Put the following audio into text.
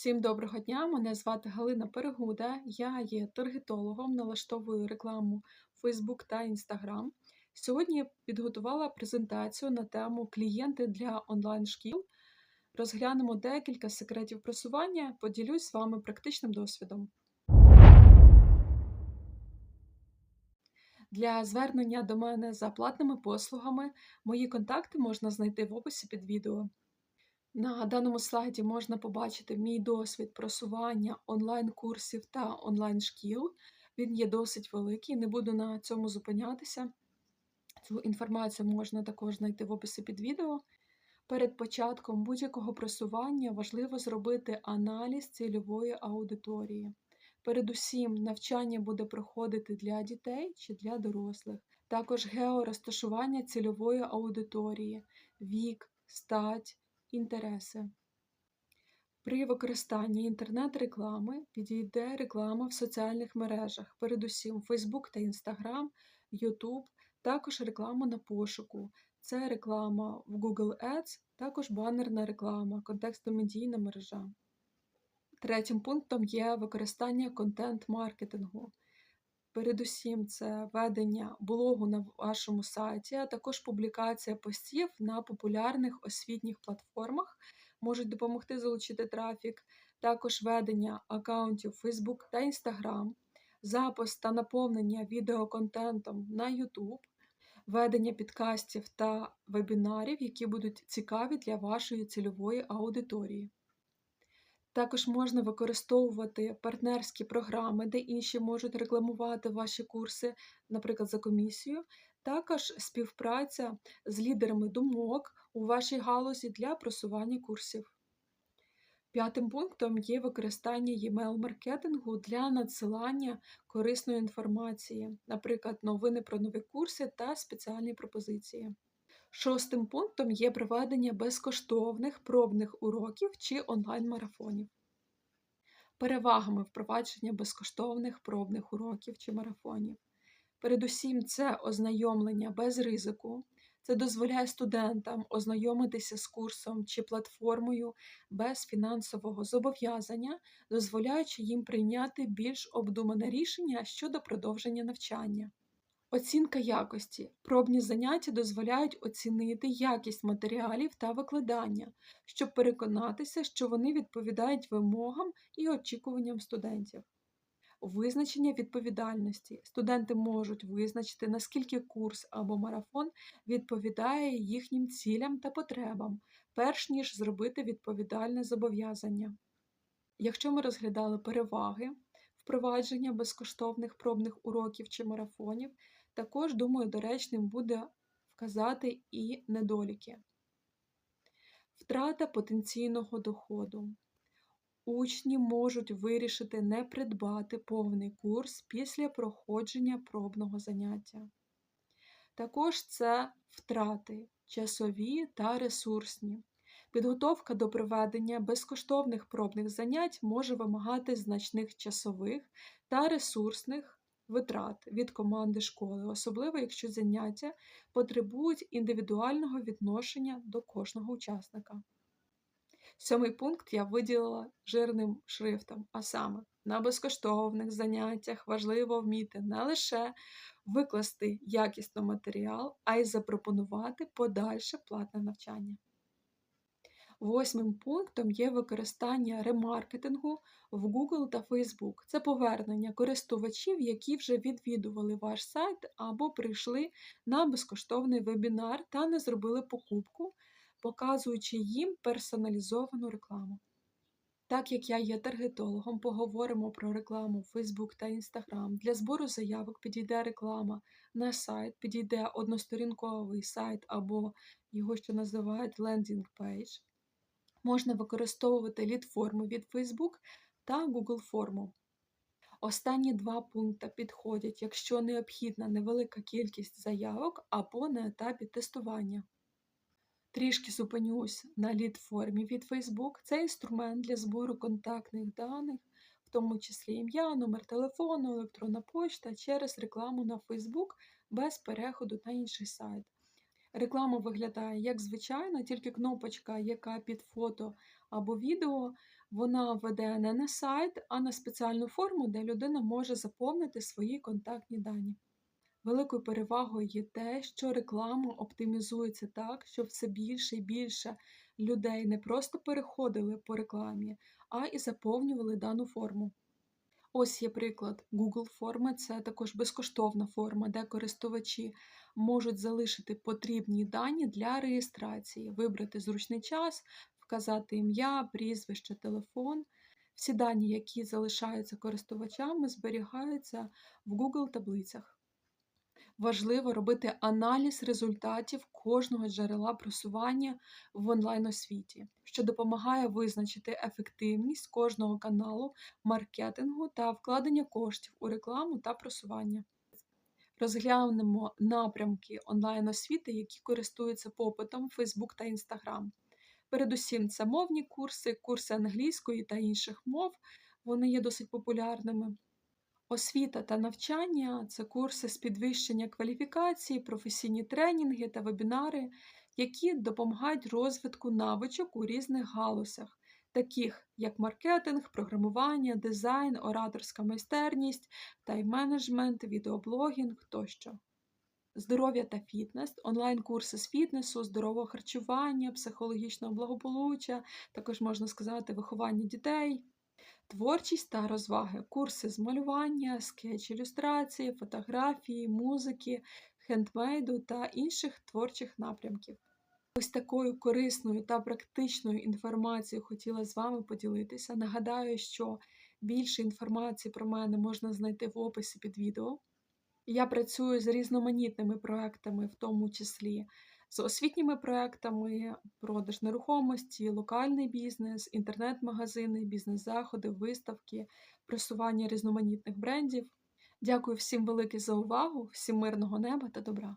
Всім доброго дня! Мене звати Галина Перегуда. Я є таргетологом, налаштовую рекламу Facebook та Instagram. Сьогодні я підготувала презентацію на тему клієнти для онлайн-шкіл. Розглянемо декілька секретів просування, поділюсь з вами практичним досвідом. Для звернення до мене за платними послугами мої контакти можна знайти в описі під відео. На даному слайді можна побачити мій досвід просування онлайн-курсів та онлайн-шкіл. Він є досить великий, не буду на цьому зупинятися. Цю інформацію можна також знайти в описі під відео. Перед початком будь-якого просування важливо зробити аналіз цільової аудиторії. Передусім, навчання буде проходити для дітей чи для дорослих, також георозташування цільової аудиторії, вік, стать, інтереси. При використанні інтернет-реклами підійде реклама в соціальних мережах, передусім Facebook та Instagram, YouTube, також реклама на пошуку. Це реклама в Google Ads, також банерна реклама, контекстомедійна мережа. Третім пунктом є використання контент-маркетингу. Передусім, це ведення блогу на вашому сайті, а також публікація постів на популярних освітніх платформах можуть допомогти залучити трафік, також ведення аккаунтів Facebook та Instagram, запис та наповнення відеоконтентом на YouTube, ведення підкастів та вебінарів, які будуть цікаві для вашої цільової аудиторії. Також можна використовувати партнерські програми, де інші можуть рекламувати ваші курси, наприклад, за комісію. Також співпраця з лідерами думок у вашій галузі для просування курсів. П'ятим пунктом є використання e-mail-маркетингу для надсилання корисної інформації, наприклад, новини про нові курси та спеціальні пропозиції. Шостим пунктом є проведення безкоштовних пробних уроків чи онлайн-марафонів. Перевагами впровадження безкоштовних пробних уроків чи марафонів. Передусім, це ознайомлення без ризику, це дозволяє студентам ознайомитися з курсом чи платформою без фінансового зобов'язання, дозволяючи їм прийняти більш обдумане рішення щодо продовження навчання. Оцінка якості. Пробні заняття дозволяють оцінити якість матеріалів та викладання, щоб переконатися, що вони відповідають вимогам і очікуванням студентів. Визначення відповідальності. Студенти можуть визначити, наскільки курс або марафон відповідає їхнім цілям та потребам, перш ніж зробити відповідальне зобов'язання. Якщо ми розглядали переваги впровадження безкоштовних пробних уроків чи марафонів, також, думаю, доречним буде вказати і недоліки. Втрата потенційного доходу. Учні можуть вирішити не придбати повний курс після проходження пробного заняття. Також це втрати часові та ресурсні. Підготовка до проведення безкоштовних пробних занять може вимагати значних часових та ресурсних витрат від команди школи, особливо якщо заняття потребують індивідуального відношення до кожного учасника. Сьомий пункт я виділила жирним шрифтом, а саме на безкоштовних заняттях важливо вміти не лише викласти якісно матеріал, а й запропонувати подальше платне навчання. Восьмим пунктом є використання ремаркетингу в Google та Facebook. Це повернення користувачів, які вже відвідували ваш сайт або прийшли на безкоштовний вебінар та не зробили покупку, показуючи їм персоналізовану рекламу. Так як я є таргетологом, поговоримо про рекламу в Facebook та Instagram. Для збору заявок підійде реклама на сайт, підійде односторінковий сайт або його ще називають лендінг пейдж можна використовувати лід-форму від Facebook та Google форму. Останні два пункти підходять, якщо необхідна невелика кількість заявок або на етапі тестування. Трішки зупинюсь на лід-формі від Facebook. Це інструмент для збору контактних даних, в тому числі ім'я, номер телефону, електронна почта через рекламу на Facebook без переходу на інший сайт. Реклама виглядає як звичайно, тільки кнопочка, яка під фото або відео Вона веде не на сайт, а на спеціальну форму, де людина може заповнити свої контактні дані. Великою перевагою є те, що реклама оптимізується так, щоб все більше і більше людей не просто переходили по рекламі, а і заповнювали дану форму. Ось є приклад. Google форми це також безкоштовна форма, де користувачі можуть залишити потрібні дані для реєстрації, вибрати зручний час, вказати ім'я, прізвище, телефон. Всі дані, які залишаються користувачами, зберігаються в Google таблицях. Важливо робити аналіз результатів кожного джерела просування в онлайн-освіті, що допомагає визначити ефективність кожного каналу маркетингу та вкладення коштів у рекламу та просування. Розглянемо напрямки онлайн-освіти, які користуються попитом Facebook та Instagram. Передусім, це мовні курси, курси англійської та інших мов, вони є досить популярними. Освіта та навчання це курси з підвищення кваліфікації, професійні тренінги та вебінари, які допомагають розвитку навичок у різних галузях, таких як маркетинг, програмування, дизайн, ораторська майстерність, тайм-менеджмент, відеоблогінг тощо. Здоров'я та фітнес, онлайн-курси з фітнесу, здорового харчування, психологічного благополуччя, також можна сказати, виховання дітей. Творчість та розваги, курси з малювання, скетч ілюстрації, фотографії, музики, хендмейду та інших творчих напрямків. Ось такою корисною та практичною інформацією хотіла з вами поділитися. Нагадаю, що більше інформації про мене можна знайти в описі під відео. Я працюю з різноманітними проектами, в тому числі з освітніми проектами, продаж нерухомості, локальний бізнес, інтернет-магазини, бізнес-заходи, виставки, просування різноманітних брендів. Дякую всім велике за увагу, всім мирного неба та добра!